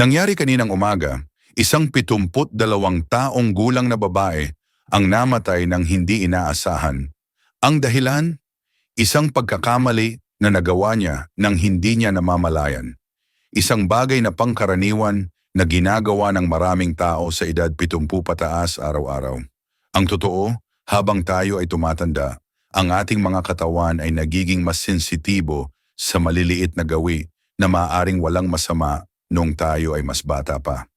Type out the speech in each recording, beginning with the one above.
Nangyari kaninang umaga, isang pitumput dalawang taong gulang na babae ang namatay ng hindi inaasahan. Ang dahilan? Isang pagkakamali na nagawa niya nang hindi niya namamalayan. Isang bagay na pangkaraniwan na ginagawa ng maraming tao sa edad 70 pataas araw-araw. Ang totoo, habang tayo ay tumatanda, ang ating mga katawan ay nagiging mas sensitibo sa maliliit na gawi na maaaring walang masama nung tayo ay mas bata pa.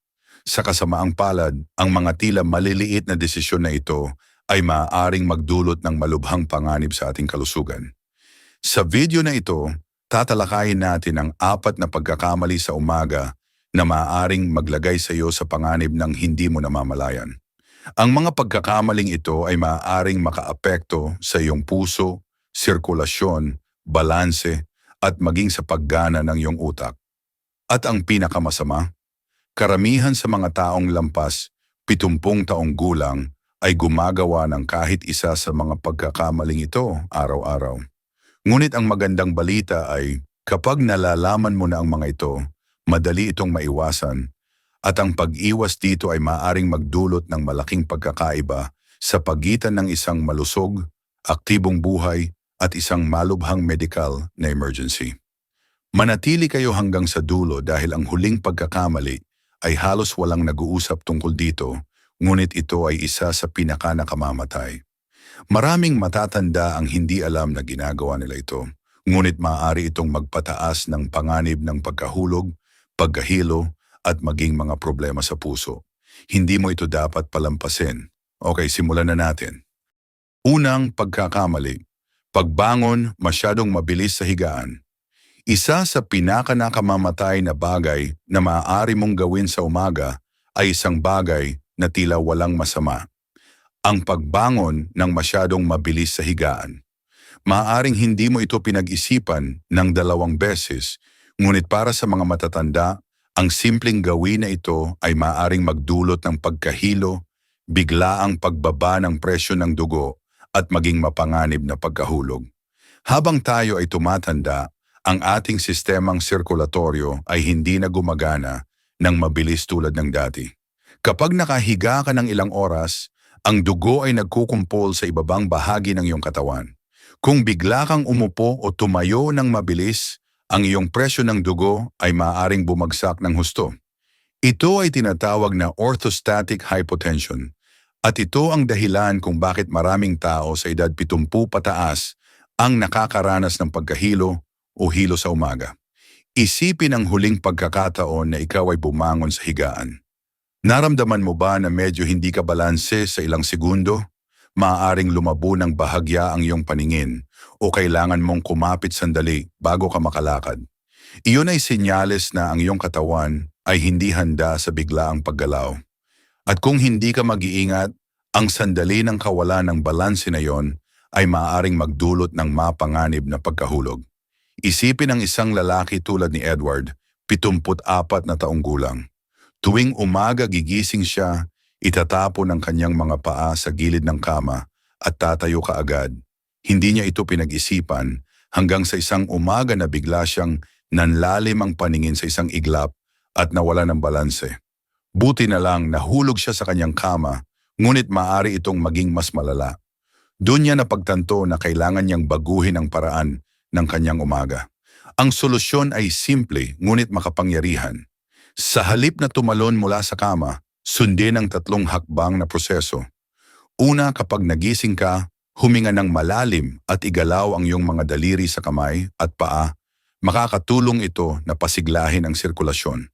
Sa kasamaang palad, ang mga tila maliliit na desisyon na ito ay maaaring magdulot ng malubhang panganib sa ating kalusugan. Sa video na ito, tatalakayin natin ang apat na pagkakamali sa umaga na maaaring maglagay sa iyo sa panganib ng hindi mo namamalayan. Ang mga pagkakamaling ito ay maaaring makaapekto sa iyong puso, sirkulasyon, balanse, at maging sa paggana ng iyong utak. At ang pinakamasama, karamihan sa mga taong lampas, pitumpung taong gulang, ay gumagawa ng kahit isa sa mga pagkakamaling ito araw-araw. Ngunit ang magandang balita ay kapag nalalaman mo na ang mga ito, madali itong maiwasan at ang pag-iwas dito ay maaring magdulot ng malaking pagkakaiba sa pagitan ng isang malusog, aktibong buhay at isang malubhang medical na emergency. Manatili kayo hanggang sa dulo dahil ang huling pagkakamali ay halos walang nag-uusap tungkol dito, ngunit ito ay isa sa pinaka nakamamatay. Maraming matatanda ang hindi alam na ginagawa nila ito, ngunit maaari itong magpataas ng panganib ng pagkahulog, pagkahilo at maging mga problema sa puso. Hindi mo ito dapat palampasin. Okay, simulan na natin. Unang pagkakamali. Pagbangon masyadong mabilis sa higaan. Isa sa pinakanakamamatay na bagay na maaari mong gawin sa umaga ay isang bagay na tila walang masama. Ang pagbangon ng masyadong mabilis sa higaan. Maaaring hindi mo ito pinag-isipan ng dalawang beses, ngunit para sa mga matatanda, ang simpleng gawin na ito ay maaring magdulot ng pagkahilo, biglaang pagbaba ng presyo ng dugo at maging mapanganib na pagkahulog. Habang tayo ay tumatanda, ang ating sistemang sirkulatoryo ay hindi na gumagana ng mabilis tulad ng dati. Kapag nakahiga ka ng ilang oras, ang dugo ay nagkukumpol sa ibabang bahagi ng iyong katawan. Kung bigla kang umupo o tumayo ng mabilis, ang iyong presyo ng dugo ay maaaring bumagsak ng husto. Ito ay tinatawag na orthostatic hypotension at ito ang dahilan kung bakit maraming tao sa edad 70 pataas ang nakakaranas ng pagkahilo o hilo sa umaga. Isipin ang huling pagkakataon na ikaw ay bumangon sa higaan. Naramdaman mo ba na medyo hindi ka balanse sa ilang segundo? Maaaring lumabo ng bahagya ang iyong paningin o kailangan mong kumapit sandali bago ka makalakad. Iyon ay senyales na ang iyong katawan ay hindi handa sa biglaang paggalaw. At kung hindi ka mag-iingat, ang sandali ng kawalan ng balanse na iyon ay maaaring magdulot ng mapanganib na pagkahulog. Isipin ang isang lalaki tulad ni Edward, 74 na taong gulang. Tuwing umaga gigising siya Itatapon ang kanyang mga paa sa gilid ng kama at tatayo kaagad. Hindi niya ito pinag-isipan hanggang sa isang umaga na bigla siyang nanlalim ang paningin sa isang iglap at nawala ng balanse. Buti na lang nahulog siya sa kanyang kama, ngunit maaari itong maging mas malala. Doon niya napagtanto na kailangan niyang baguhin ang paraan ng kanyang umaga. Ang solusyon ay simple ngunit makapangyarihan. Sa halip na tumalon mula sa kama, Sundin ang tatlong hakbang na proseso. Una kapag nagising ka, huminga ng malalim at igalaw ang iyong mga daliri sa kamay at paa, makakatulong ito na pasiglahin ang sirkulasyon.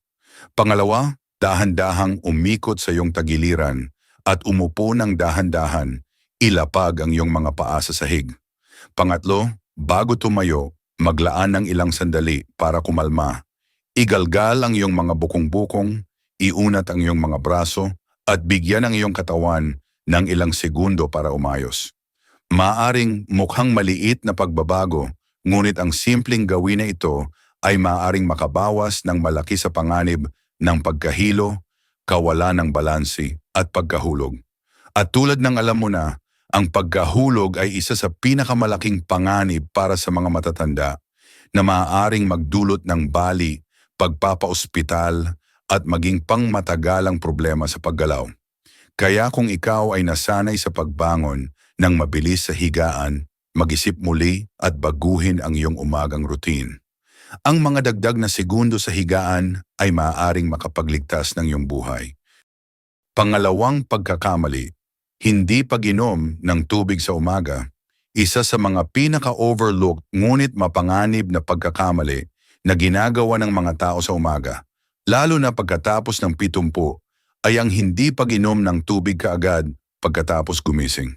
Pangalawa, dahan-dahang umikot sa iyong tagiliran at umupo ng dahan-dahan, ilapag ang iyong mga paa sa sahig. Pangatlo, bago tumayo, maglaan ng ilang sandali para kumalma. Igalgal ang iyong mga bukong-bukong iunat ang iyong mga braso at bigyan ang iyong katawan ng ilang segundo para umayos. Maaring mukhang maliit na pagbabago, ngunit ang simpleng gawin na ito ay maaring makabawas ng malaki sa panganib ng pagkahilo, kawalan ng balansi at pagkahulog. At tulad ng alam mo na, ang pagkahulog ay isa sa pinakamalaking panganib para sa mga matatanda na maaaring magdulot ng bali, pagpapaospital at maging pangmatagalang problema sa paggalaw. Kaya kung ikaw ay nasanay sa pagbangon ng mabilis sa higaan, mag-isip muli at baguhin ang iyong umagang routine. Ang mga dagdag na segundo sa higaan ay maaaring makapagligtas ng iyong buhay. Pangalawang pagkakamali, hindi pag-inom ng tubig sa umaga, isa sa mga pinaka-overlooked ngunit mapanganib na pagkakamali na ginagawa ng mga tao sa umaga, lalo na pagkatapos ng pitumpo, ay ang hindi pag-inom ng tubig kaagad pagkatapos gumising.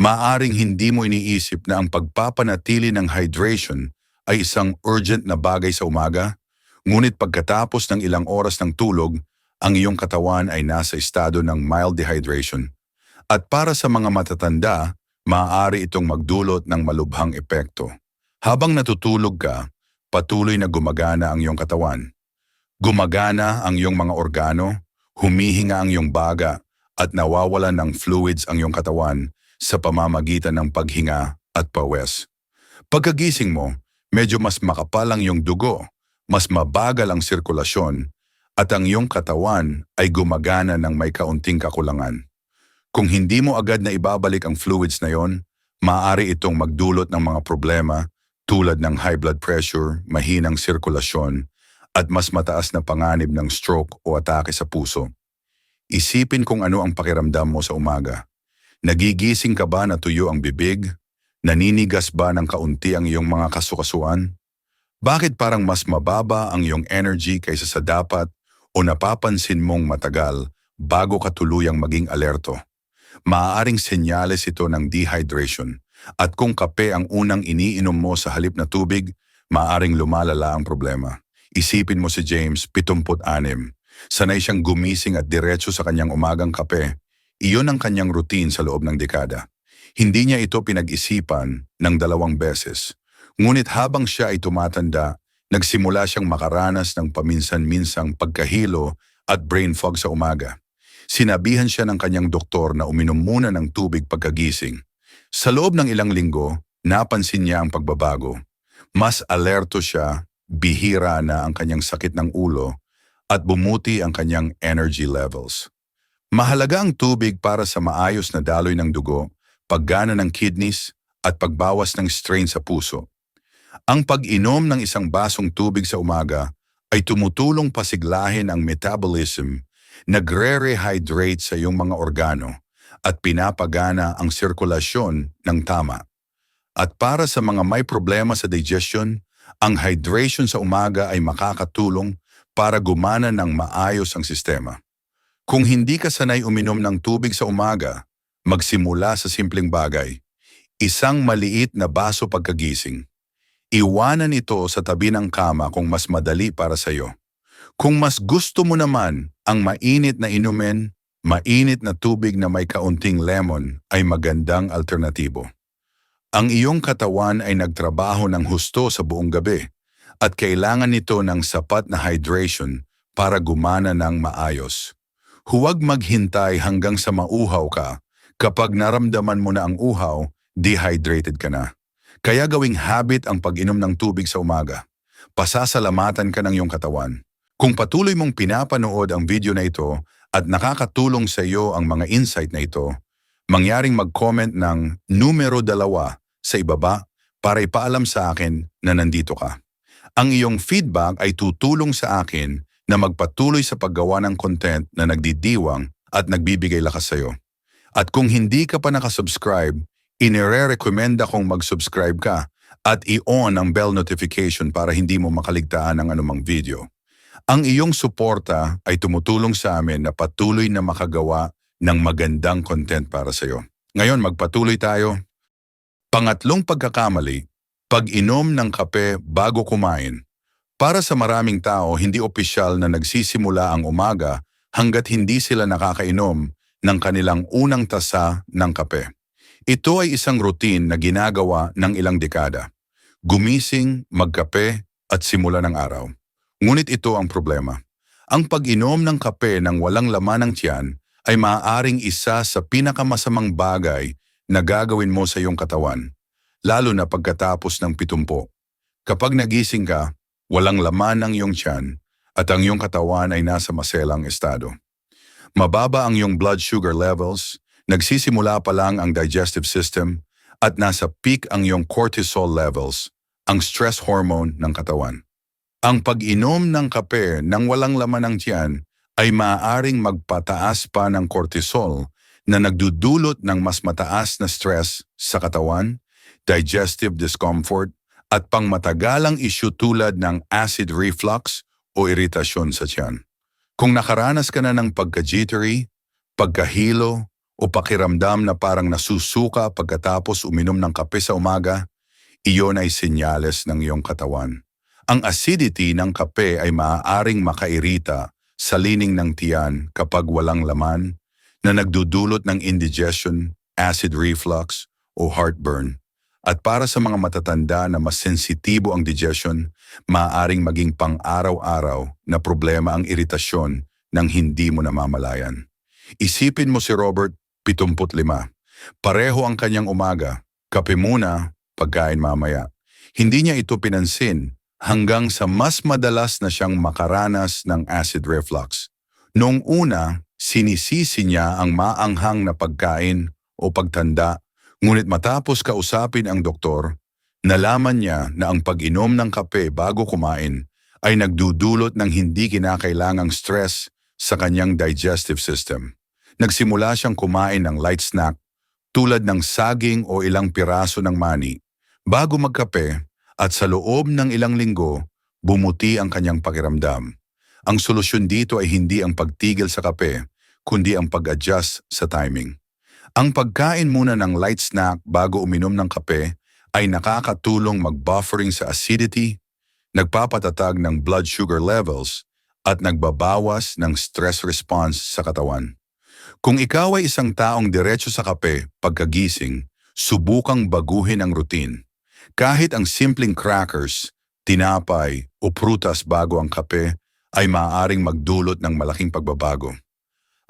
Maaring hindi mo iniisip na ang pagpapanatili ng hydration ay isang urgent na bagay sa umaga, ngunit pagkatapos ng ilang oras ng tulog, ang iyong katawan ay nasa estado ng mild dehydration. At para sa mga matatanda, maaari itong magdulot ng malubhang epekto. Habang natutulog ka, patuloy na gumagana ang iyong katawan. Gumagana ang iyong mga organo, humihinga ang iyong baga, at nawawalan ng fluids ang iyong katawan sa pamamagitan ng paghinga at pawes. Pagkagising mo, medyo mas makapal ang iyong dugo, mas mabagal ang sirkulasyon, at ang iyong katawan ay gumagana ng may kaunting kakulangan. Kung hindi mo agad na ibabalik ang fluids na yon, maaari itong magdulot ng mga problema tulad ng high blood pressure, mahinang sirkulasyon, at mas mataas na panganib ng stroke o atake sa puso. Isipin kung ano ang pakiramdam mo sa umaga. Nagigising ka ba na tuyo ang bibig? Naninigas ba ng kaunti ang iyong mga kasukasuan? Bakit parang mas mababa ang iyong energy kaysa sa dapat o napapansin mong matagal bago ka tuluyang maging alerto? Maaaring senyales ito ng dehydration at kung kape ang unang iniinom mo sa halip na tubig, maaaring lumalala ang problema. Isipin mo si James, 76. Sanay siyang gumising at diretso sa kanyang umagang kape. Iyon ang kanyang routine sa loob ng dekada. Hindi niya ito pinag-isipan ng dalawang beses. Ngunit habang siya ay tumatanda, nagsimula siyang makaranas ng paminsan-minsang pagkahilo at brain fog sa umaga. Sinabihan siya ng kanyang doktor na uminom muna ng tubig pagkagising. Sa loob ng ilang linggo, napansin niya ang pagbabago. Mas alerto siya, bihira na ang kanyang sakit ng ulo, at bumuti ang kanyang energy levels. Mahalaga ang tubig para sa maayos na daloy ng dugo, paggana ng kidneys, at pagbawas ng strain sa puso. Ang pag-inom ng isang basong tubig sa umaga ay tumutulong pasiglahin ang metabolism nagre-rehydrate sa iyong mga organo at pinapagana ang sirkulasyon ng tama. At para sa mga may problema sa digestion, ang hydration sa umaga ay makakatulong para gumana ng maayos ang sistema. Kung hindi ka sanay uminom ng tubig sa umaga, magsimula sa simpleng bagay. Isang maliit na baso pagkagising. Iwanan ito sa tabi ng kama kung mas madali para sa iyo. Kung mas gusto mo naman ang mainit na inumin, mainit na tubig na may kaunting lemon ay magandang alternatibo. Ang iyong katawan ay nagtrabaho ng husto sa buong gabi at kailangan nito ng sapat na hydration para gumana ng maayos. Huwag maghintay hanggang sa mauhaw ka. Kapag naramdaman mo na ang uhaw, dehydrated ka na. Kaya gawing habit ang pag-inom ng tubig sa umaga. Pasasalamatan ka ng iyong katawan. Kung patuloy mong pinapanood ang video na ito at nakakatulong sa iyo ang mga insight na ito, mangyaring mag-comment ng numero dalawa sa ibaba para ipaalam sa akin na nandito ka. Ang iyong feedback ay tutulong sa akin na magpatuloy sa paggawa ng content na nagdidiwang at nagbibigay lakas sa iyo. At kung hindi ka pa nakasubscribe, inire-recommenda kong mag-subscribe ka at i-on ang bell notification para hindi mo makaligtaan ng anumang video. Ang iyong suporta ay tumutulong sa amin na patuloy na makagawa ng magandang content para sa iyo. Ngayon, magpatuloy tayo. Pangatlong pagkakamali, pag-inom ng kape bago kumain. Para sa maraming tao, hindi opisyal na nagsisimula ang umaga hanggat hindi sila nakakainom ng kanilang unang tasa ng kape. Ito ay isang routine na ginagawa ng ilang dekada. Gumising, magkape, at simula ng araw. Ngunit ito ang problema. Ang pag-inom ng kape ng walang laman ng tiyan ay maaaring isa sa pinakamasamang bagay na gagawin mo sa iyong katawan, lalo na pagkatapos ng pitumpo. Kapag nagising ka, walang laman ng iyong tiyan, at ang iyong katawan ay nasa maselang estado. Mababa ang iyong blood sugar levels, nagsisimula pa lang ang digestive system, at nasa peak ang iyong cortisol levels, ang stress hormone ng katawan. Ang pag-inom ng kape nang walang laman ng tiyan ay maaaring magpataas pa ng cortisol na nagdudulot ng mas mataas na stress sa katawan, digestive discomfort, at pangmatagalang issue tulad ng acid reflux o iritasyon sa tiyan. Kung nakaranas ka na ng pagka-jittery, pagkahilo, o pakiramdam na parang nasusuka pagkatapos uminom ng kape sa umaga, iyon ay senyales ng iyong katawan. Ang acidity ng kape ay maaaring makairita sa lining ng tiyan kapag walang laman na nagdudulot ng indigestion, acid reflux, o heartburn. At para sa mga matatanda na mas sensitibo ang digestion, maaaring maging pang-araw-araw na problema ang iritasyon ng hindi mo namamalayan. Isipin mo si Robert, 75. Pareho ang kanyang umaga, kape muna, pagkain mamaya. Hindi niya ito pinansin hanggang sa mas madalas na siyang makaranas ng acid reflux. Noong una, sinisisi niya ang maanghang na pagkain o pagtanda, ngunit matapos kausapin ang doktor, nalaman niya na ang pag-inom ng kape bago kumain ay nagdudulot ng hindi kinakailangang stress sa kanyang digestive system. Nagsimula siyang kumain ng light snack tulad ng saging o ilang piraso ng mani bago magkape at sa loob ng ilang linggo, bumuti ang kanyang pakiramdam. Ang solusyon dito ay hindi ang pagtigil sa kape, kundi ang pag-adjust sa timing. Ang pagkain muna ng light snack bago uminom ng kape ay nakakatulong mag-buffering sa acidity, nagpapatatag ng blood sugar levels, at nagbabawas ng stress response sa katawan. Kung ikaw ay isang taong diretso sa kape pagkagising, subukang baguhin ang routine. Kahit ang simpleng crackers, tinapay o prutas bago ang kape ay maaaring magdulot ng malaking pagbabago.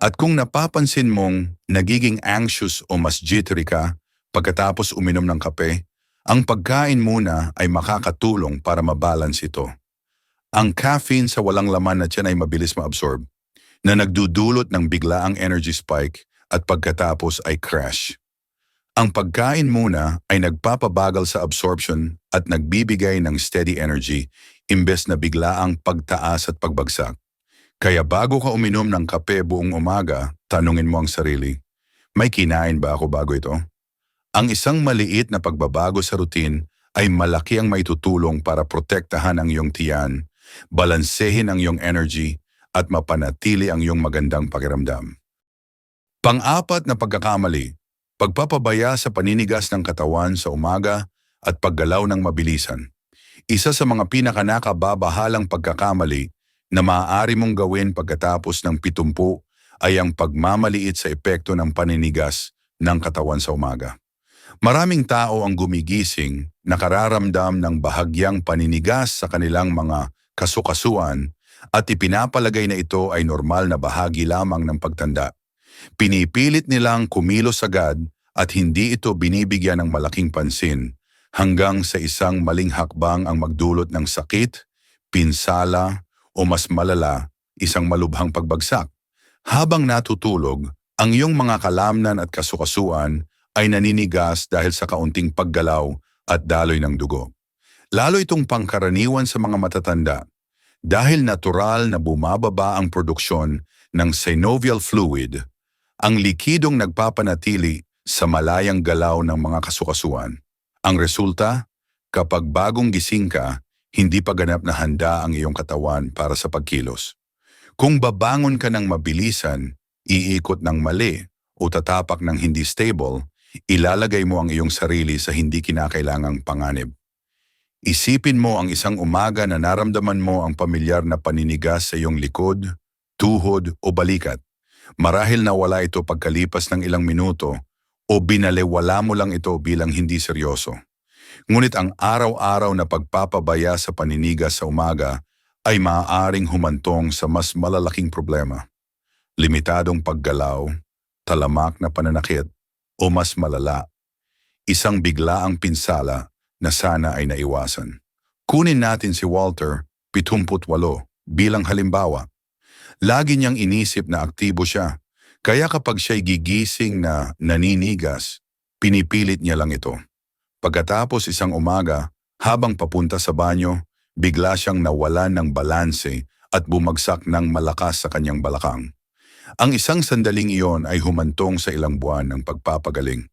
At kung napapansin mong nagiging anxious o mas jittery ka pagkatapos uminom ng kape, ang pagkain muna ay makakatulong para mabalance ito. Ang caffeine sa walang laman na tiyan ay mabilis maabsorb, na nagdudulot ng biglaang energy spike at pagkatapos ay crash. Ang pagkain muna ay nagpapabagal sa absorption at nagbibigay ng steady energy imbes na biglaang pagtaas at pagbagsak. Kaya bago ka uminom ng kape buong umaga, tanungin mo ang sarili, may kinain ba ako bago ito? Ang isang maliit na pagbabago sa routine ay malaki ang maitutulong para protektahan ang iyong tiyan, balansehin ang iyong energy, at mapanatili ang iyong magandang pakiramdam. Pang-apat na pagkakamali, pagpapabaya sa paninigas ng katawan sa umaga at paggalaw ng mabilisan. Isa sa mga pinakanakababahalang pagkakamali na maaari mong gawin pagkatapos ng pitumpu ay ang pagmamaliit sa epekto ng paninigas ng katawan sa umaga. Maraming tao ang gumigising nakararamdam ng bahagyang paninigas sa kanilang mga kasukasuan at ipinapalagay na ito ay normal na bahagi lamang ng pagtanda. Pinipilit nilang kumilos agad at hindi ito binibigyan ng malaking pansin hanggang sa isang maling hakbang ang magdulot ng sakit, pinsala o mas malala, isang malubhang pagbagsak. Habang natutulog, ang iyong mga kalamnan at kasukasuan ay naninigas dahil sa kaunting paggalaw at daloy ng dugo. Lalo itong pangkaraniwan sa mga matatanda dahil natural na bumababa ang produksyon ng synovial fluid, ang likidong nagpapanatili sa malayang galaw ng mga kasukasuan. Ang resulta, kapag bagong gising ka, hindi pa ganap na handa ang iyong katawan para sa pagkilos. Kung babangon ka ng mabilisan, iikot ng mali o tatapak ng hindi stable, ilalagay mo ang iyong sarili sa hindi kinakailangang panganib. Isipin mo ang isang umaga na naramdaman mo ang pamilyar na paninigas sa iyong likod, tuhod o balikat. Marahil nawala ito pagkalipas ng ilang minuto o binalewala mo lang ito bilang hindi seryoso. Ngunit ang araw-araw na pagpapabaya sa paninigas sa umaga ay maaaring humantong sa mas malalaking problema. Limitadong paggalaw, talamak na pananakit, o mas malala, isang biglaang pinsala na sana ay naiwasan. Kunin natin si Walter, 78, bilang halimbawa. Lagi niyang inisip na aktibo siya, kaya kapag siya'y gigising na naninigas, pinipilit niya lang ito. Pagkatapos isang umaga, habang papunta sa banyo, bigla siyang nawalan ng balanse at bumagsak ng malakas sa kanyang balakang. Ang isang sandaling iyon ay humantong sa ilang buwan ng pagpapagaling.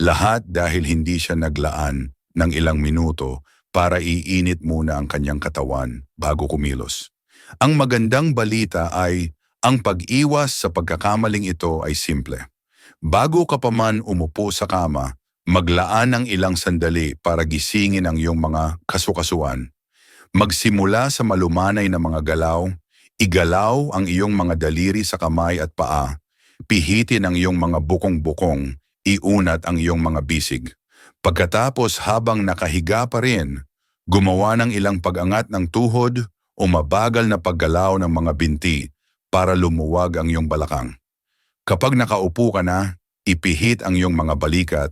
Lahat dahil hindi siya naglaan ng ilang minuto para iinit muna ang kanyang katawan bago kumilos. Ang magandang balita ay ang pag-iwas sa pagkakamaling ito ay simple. Bago ka pa man umupo sa kama, maglaan ng ilang sandali para gisingin ang iyong mga kasukasuan. Magsimula sa malumanay na mga galaw, igalaw ang iyong mga daliri sa kamay at paa, pihitin ang iyong mga bukong-bukong, iunat ang iyong mga bisig. Pagkatapos habang nakahiga pa rin, gumawa ng ilang pag-angat ng tuhod o mabagal na paggalaw ng mga binti para lumuwag ang iyong balakang. Kapag nakaupo ka na, ipihit ang iyong mga balikat,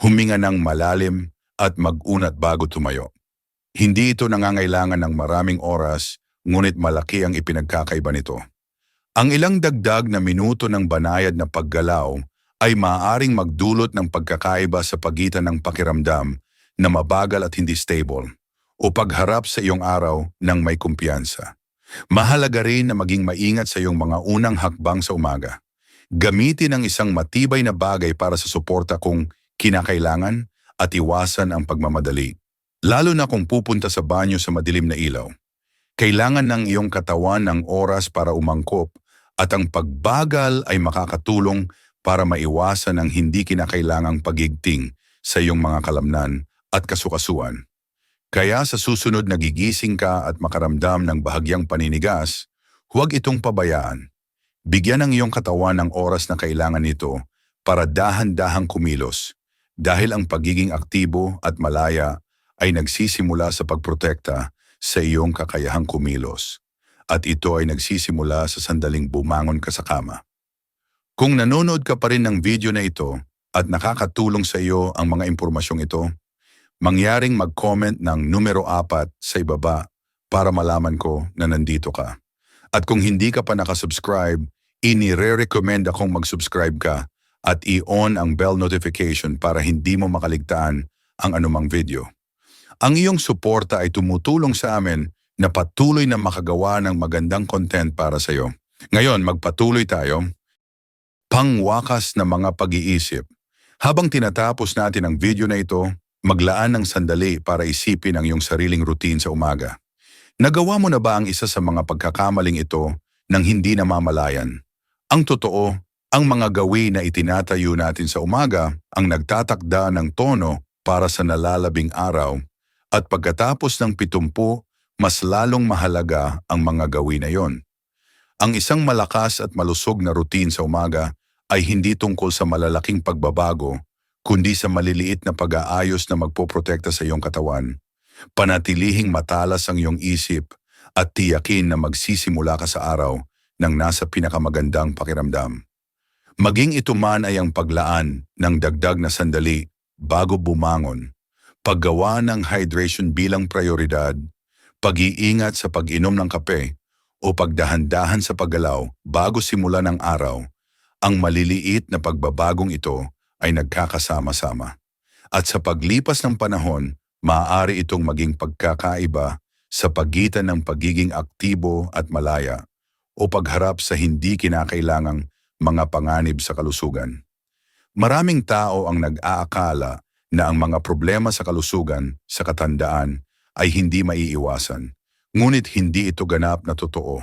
huminga ng malalim at mag-unat bago tumayo. Hindi ito nangangailangan ng maraming oras, ngunit malaki ang ipinagkakaiba nito. Ang ilang dagdag na minuto ng banayad na paggalaw ay maaaring magdulot ng pagkakaiba sa pagitan ng pakiramdam na mabagal at hindi stable o pagharap sa iyong araw ng may kumpiyansa. Mahalaga rin na maging maingat sa iyong mga unang hakbang sa umaga. Gamitin ang isang matibay na bagay para sa suporta kung kinakailangan at iwasan ang pagmamadali. Lalo na kung pupunta sa banyo sa madilim na ilaw. Kailangan ng iyong katawan ng oras para umangkop at ang pagbagal ay makakatulong para maiwasan ang hindi kinakailangang pagigting sa iyong mga kalamnan at kasukasuan. Kaya sa susunod na gigising ka at makaramdam ng bahagyang paninigas, huwag itong pabayaan. Bigyan ng iyong katawan ng oras na kailangan nito para dahan-dahang kumilos dahil ang pagiging aktibo at malaya ay nagsisimula sa pagprotekta sa iyong kakayahang kumilos at ito ay nagsisimula sa sandaling bumangon ka sa kama. Kung nanonood ka pa rin ng video na ito at nakakatulong sa iyo ang mga impormasyong ito, mangyaring mag-comment ng numero 4 sa ibaba para malaman ko na nandito ka. At kung hindi ka pa nakasubscribe, inire-recommend akong mag-subscribe ka at i-on ang bell notification para hindi mo makaligtaan ang anumang video. Ang iyong suporta ay tumutulong sa amin na patuloy na makagawa ng magandang content para sa iyo. Ngayon, magpatuloy tayo. Pangwakas na mga pag-iisip. Habang tinatapos natin ang video na ito, maglaan ng sandali para isipin ang iyong sariling routine sa umaga. Nagawa mo na ba ang isa sa mga pagkakamaling ito nang hindi namamalayan? Ang totoo, ang mga gawin na itinatayo natin sa umaga ang nagtatakda ng tono para sa nalalabing araw at pagkatapos ng pitumpu, mas lalong mahalaga ang mga gawin na yon. Ang isang malakas at malusog na routine sa umaga ay hindi tungkol sa malalaking pagbabago, kundi sa maliliit na pag-aayos na magpoprotekta sa iyong katawan. Panatilihing matalas ang iyong isip at tiyakin na magsisimula ka sa araw ng nasa pinakamagandang pakiramdam. Maging ito man ay ang paglaan ng dagdag na sandali bago bumangon, paggawa ng hydration bilang prioridad, pag-iingat sa pag-inom ng kape, o pagdahan-dahan sa paggalaw bago simula ng araw, ang maliliit na pagbabagong ito ay nagkakasama-sama. At sa paglipas ng panahon, maaari itong maging pagkakaiba sa pagitan ng pagiging aktibo at malaya o pagharap sa hindi kinakailangang mga panganib sa kalusugan. Maraming tao ang nag-aakala na ang mga problema sa kalusugan, sa katandaan, ay hindi maiiwasan. Ngunit hindi ito ganap na totoo.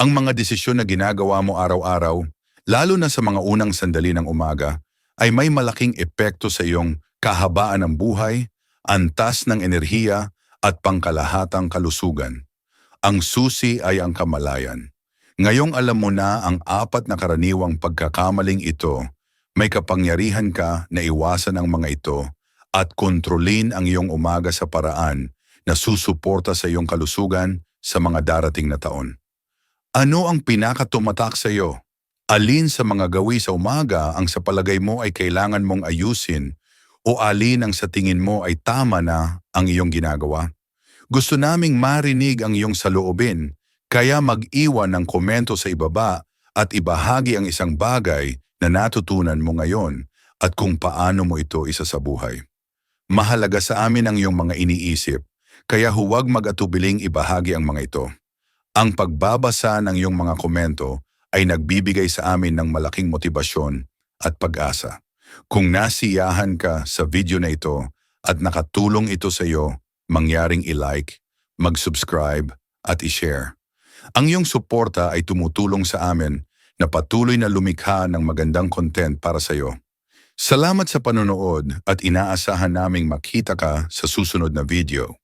Ang mga desisyon na ginagawa mo araw-araw lalo na sa mga unang sandali ng umaga, ay may malaking epekto sa iyong kahabaan ng buhay, antas ng enerhiya at pangkalahatang kalusugan. Ang susi ay ang kamalayan. Ngayong alam mo na ang apat na karaniwang pagkakamaling ito, may kapangyarihan ka na iwasan ang mga ito at kontrolin ang iyong umaga sa paraan na susuporta sa iyong kalusugan sa mga darating na taon. Ano ang pinakatumatak sa iyo? Alin sa mga gawi sa umaga ang sa palagay mo ay kailangan mong ayusin o alin ang sa tingin mo ay tama na ang iyong ginagawa? Gusto naming marinig ang iyong saloobin, Kaya mag-iwan ng komento sa ibaba at ibahagi ang isang bagay na natutunan mo ngayon at kung paano mo ito isa sa buhay. Mahalaga sa amin ang iyong mga iniisip, kaya huwag mag-atubiling ibahagi ang mga ito. Ang pagbabasa ng iyong mga komento ay nagbibigay sa amin ng malaking motibasyon at pag-asa. Kung nasiyahan ka sa video na ito at nakatulong ito sa iyo, mangyaring i-like, mag-subscribe at i-share. Ang iyong suporta ay tumutulong sa amin na patuloy na lumikha ng magandang content para sa iyo. Salamat sa panonood at inaasahan naming makita ka sa susunod na video.